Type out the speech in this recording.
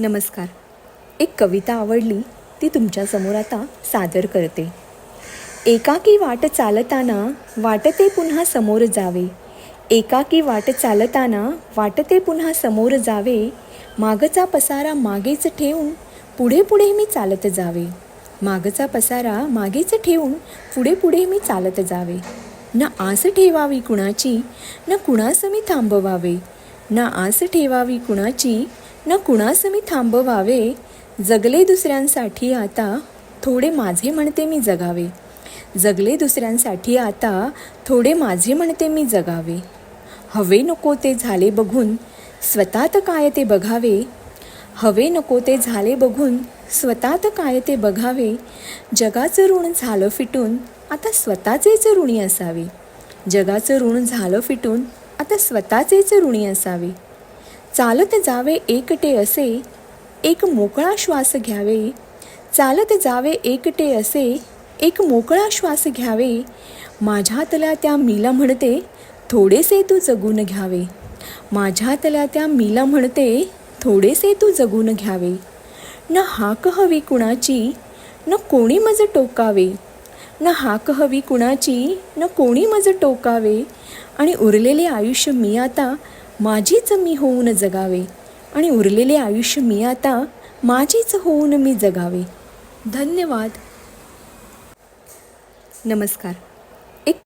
नमस्कार. एक कविता आवडली ती तुमच्यासमोर आता सादर करते. एकाकी वाट चालताना वाटते पुन्हा समोर जावे. एकाकी वाट चालताना वाटते पुन्हा समोर जावे. मागचा पसारा मागेच ठेवून पुढे पुढे मी चालत जावे. मागचा पसारा मागेच ठेवून पुढे पुढे मी चालत जावे. ना आस ठेवावी कुणाची ना कुणास मी थांबवावे. ना आस ठेवावी कुणाची न कुणास मी थांबवावे जगले दुसऱ्यांसाठी आता थोडे माझे म्हणते मी जगावे. जगले दुसऱ्यांसाठी आता थोडे माझे म्हणते मी जगावे. हवे नको ते झाले बघून स्वतःत काय ते बघावे. हवे नको ते झाले बघून स्वतःत काय ते बघावे. जगाचं ऋण झालं फिटून आता स्वतःचेच ऋणी असावे. जगाचं ऋण झालं फिटून आता स्वतःचेच ऋणी असावे. चालत जावे एकटे असे एक मोकळा श्वास घ्यावे. चालत जावे एकटे असे एक मोकळा श्वास घ्यावे. माझ्यातल्या त्या मीला म्हणते थोडेसे तू जगून घ्यावे. माझ्यातल्या त्या मीला म्हणते थोडेसे तू जगून घ्यावे. न हाक हवी कुणाची न कोणी मज टोकावे. न हाक हवी कुणाची न कोणी मज टोकावे. आणि उरलेले आयुष्य मी आता माझीच मी होऊन जगावे आणि उरलेले आयुष्य मी आता माझीच होऊन मी जगावे. धन्यवाद. नमस्कार.